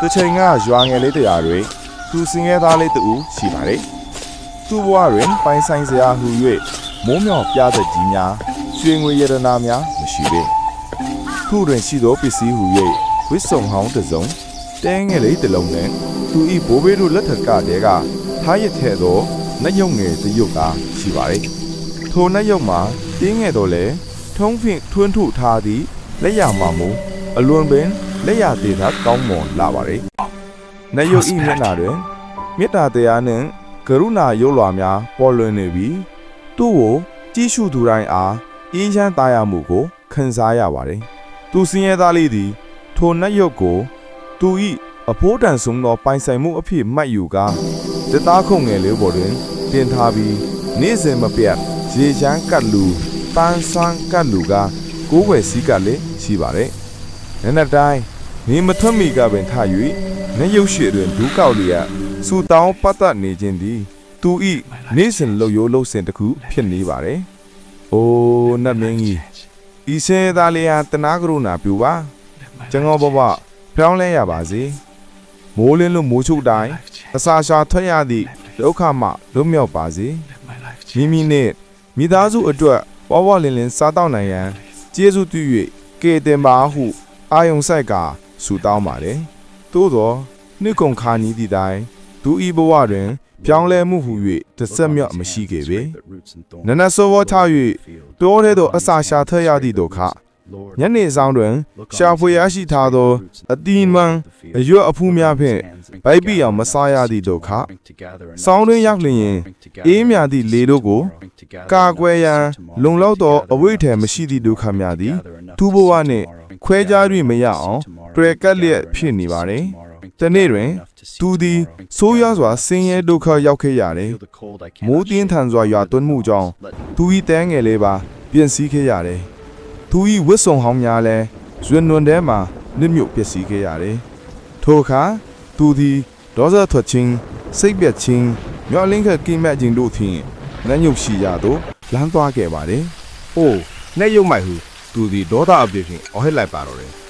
တစ်ချိန်ကရွာငယ်လေးတရာတွင်သူစင်ရဲသားလေးတူရှိပါတယ်သူ့ဘဝတွင်ပိုင်ဆိုင်စရာဟူ၍မိုးမြောင်ပြသက်ကြီးများရွှေငွေရတနာများမရှိပေခုတွင်ရှိသောပစ္စည်းဟူ၍ဝစ်စုံဟောင်းတစ်စုံတဲငယ်လေးတစ်လုံးနှင့်သူ၏ဘိုးဘေးတို့လက်ထက်ကတည်းကထားရထဲ့သောနတ်ရုပ်ငယ်တစ်ရုပ်သာရှိပါတယ်ထိုနတ်ရုပ်မှာတင်းငယ်တော်လဲထုံးဖြင့်ထွန်းထုထားသည့်လက်ရမှာမူအလွန်ပင် လက်ရသေးသာကောင်းမွန်လာပါတယ်နတ်ရုပ်၏မျက်နှာတွင်မေတ္တာတရားနှင့်ကရုဏာရုပ်လွှာများပေါ်လွင်နေပြီးသူ့ကိုကြည့်ရှုသူတိုင်းအားအေးချမ်းသားရမှုကိုခံစားရပါတယ်သူစင်းရဲသားလေးသည် ထိုနတ်ရုပ်ကိုသူ၏အဖိုးတန်ဆုံးသောပိုင်ဆိုင်မှုအဖြစ်မှတ်ယူကာတသားခုံငယ်လေးပေါ်တွင်တင်ထားပြီးနေ့စဉ်မပြတ်ရေချမ်းကတ်လူပန်းဆွမ်းကတ်လူကကိုးွယ်စည်းကလည်းရှိပါတယ်။နက်နက်တိုင်း နေမထွတ်မီကပင်ထ၍နတ်ရုပ်ရှိတွင်ဒူးကောက်လျက်စူတောင်းပတ်သက်နေခြင်းသည် သူ၏နေ့စဉ်လှုပ်ရိုးလှုပ်စဉ်တစ်ခုဖြစ်နေပါတယ်။အိုးနတ်မင်းကြီးဤစဲသားလေးဟာတနာကရုဏာပြုပါကျွန်တော်ဘဘပြောင်းလဲရပါစေမိုးလင်းလို့မိုးချုပ်တိုင်းအစာရှာထွက်ရသည့်ဒုက္ခမှလွတ်မြောက်ပါစေမိမိနဲ့မိသားစုအတွက်ဝဝလင်းလင်းစားတော့နိုင်ရန်ကျေးဇူးပြု၍ကေတင်ပါဟု အာယုံဆိုင်က ဆူတောင်းပါတယ်သို့သောနှစ်ကုံခါနီးသည့်တိုင်သူဤဘဝတွင် ပြောင်းလဲမှုဟု၍တစ်ဆက်မြော့မရှိခဲ့ပေနနဆောဝထား၍တိုးထဲသို့အစာရှာထွက်ရသည့်ဒုက္ခညနေဆောင်တွင် ရှာဖွေရရှိထားသောအတီးမှန်အရွက်အဖူးများဖြင့်ဗိုက်ပိအောင်မစားရသည့်ဒုက္ခဆောင်းတွင်ရောက်လျင်အေးမြသည့်လေတို့ကို ကာကွယ်ရန်လုံလောက်သောအဝိထေမရှိသည့်ဒုက္ခများသည်သူဘဝနှင့်ခွဲခြား၍မရအောင် တွေ့ကပ်လျက်ဖြစ်နေပါသည်။တနေ့တွင် သူသည်ဆိုးရွားစွာဆင်းရဲဒုက္ခရောက်ခဲ့ရတယ်။မိုးတင်းထန်စွာရွာသွန်းမှုကြောင့်သူ၏တဲငယ်လေးပါပြင်းစည်းခဲ့ရတယ်။သူ၏ဝတ်စုံဟောင်းများလည်းဇွနွန်ထဲမှာနစ်မြုပ်ပျက်စီးခဲ့ရတယ်။ထိုအခါသူသည်ဒေါသထွက်ခြင်းစိတ်ပြတ်ခြင်းမျောလင်းခက်ကိမတ်ခြင်းတို့ဖြင့်နတ်ညုပ်ရှိရသို့လမ်းသွားခဲ့ပါတယ်။အိုးနဲ့ရုပ်မိုက်ဟုသူသည်ဒေါသအပြည့်ဖြင့်အော်ဟစ်လိုက်ပါတော့တယ်။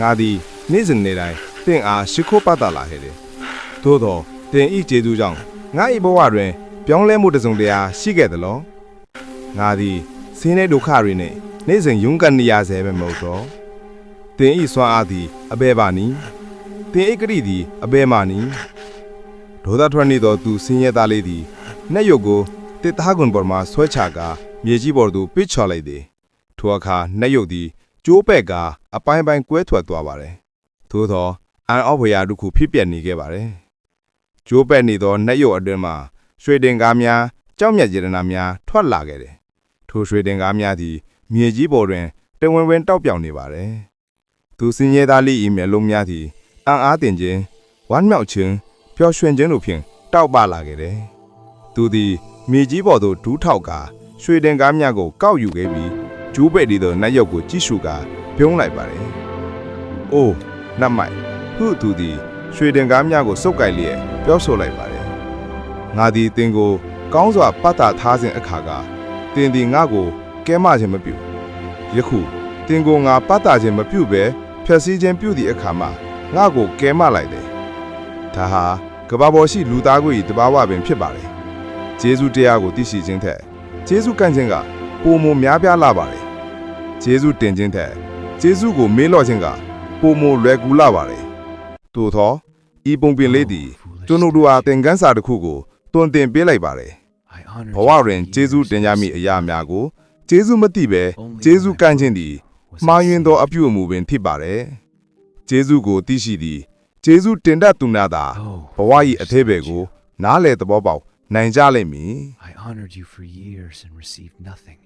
ငါသည်နေ့စဉ်နေ့တိုင်းတင့်အားရှိခိုးပတ်တာလာခဲ့တယ်။သို့သောတင်ဤကျေးဇူးကြောင့်ငါ၏ဘဝတွင် ပြောင်းလဲမှုတစ်စုံတရာရှိခဲ့သလော။ငါသည်ဆင်းရဲဒုက္ခတွေနှင့်နေ့စဉ်ရုန်းကန်နေရဆဲပဲမဟုတ်သော။တင်ဤစွမ်းအားသည်အဘဲပါနီ။တင်ဤကတိသည်အဘဲမာနီ။ဒေါသထွက်နေသောသူဆင်းရဲသားလေးသည်နှက်ရုပ်ကိုတစ်သားကွန်ပေါ်မှဆွဲချကာမြေကြီးပေါ်သို့ပစ်ချလိုက်သည်။ထိုအခါနှက်ရုပ်သည် ကျိုးပဲ့ကာအပိုင်းပိုင်းကွဲထွက်သွားပါတယ်။သို့သောအန်အော့ဘရာတို့ခုဖြစ်ပြနေခဲ့ပါတယ်။ကျိုးပဲ့နေသောနှက်ရုပ်အတွင်းမှာရွှေတင်ကားများကြောက်မြတ်ရတနာများထွက်လာခဲ့တယ်။ထိုရွှေတင်ကားများသည်မြေကြီးပေါ်တွင်တဝင်းဝင်းတောက်ပြောင်နေပါတယ်။သူစင်ရဲသားလေး၏မျက်လုံးများသည်အံ့အားတင်ခြင်းဝမ်းမြောက်ခြင်းပျော်ရွှင်ခြင်းတို့ဖြင့်တောက်ပလာခဲ့တယ်။သူသည်မြေကြီးပေါ်သို့ဒူးထောက်ကာရွှေတင်ကားများကိုကောက်ယူခဲ့ပြီး ကျူးပဲ့ဒီသောနတ်ရုပ်ကိုကြည့်ရှုကာပြုံးလိုက်ပါတယ်။အိုးနတ်မိုက်ဟုသူသည်ရွှေတင်ကားများကိုစုပ်ကိုက်လျက်ပြောဆိုလိုက်ပါတယ်။ငါသည်တင်ကို ကောင်းစွာပတ်တာထားစဉ်အခါကတင်သည်ငါကိုကဲမခြင်းမပြု။ယခုတင်ကိုငါပတ်တာခြင်းမပြုဘဲဖြက်စီးခြင်းပြုသည့်အခါမှာငါကိုကဲမလိုက်တယ်။ဒါဟာကဘာပေါ်ရှိလူသားကို၏တဘာဝပင်ဖြစ်ပါတယ်။ဂျေဇုတရားကိုသိရှိခြင်းထက်ဂျေဇုကန့်ခြင်းကပုံမများပြားလာပါတယ်။ ဂျေဇုတင်ခြင်းထက်ဂျေဇုကိုမေးလော့ခြင်းကပုံမလွယ်ကူလာပါတယ်။သို့သောဤပုံပြင်လေးသည်ကျွန်ုပ်တို့အားသင်ခန်းစာတစ်ခုကိုတွင်တင်ပေးလိုက်ပါတယ်။ဘဝတွင်ဂျေဇုတင်ကြမည့်အရာများကိုဂျေဇုမသိဘဲဂျေဇုကန့်ခြင်းသည်မှားယွင်းသောအပြုအမူပင်ဖြစ်ပါတယ်။ဂျေဇုကိုသိရှိသည်ဂျေဇုတင်တတ်သူများသာဘဝ၏အသေးပဲကို နားလေသဘောပေါက်နိုင်ကြလိမ့်မည် I honored you for years and received nothing.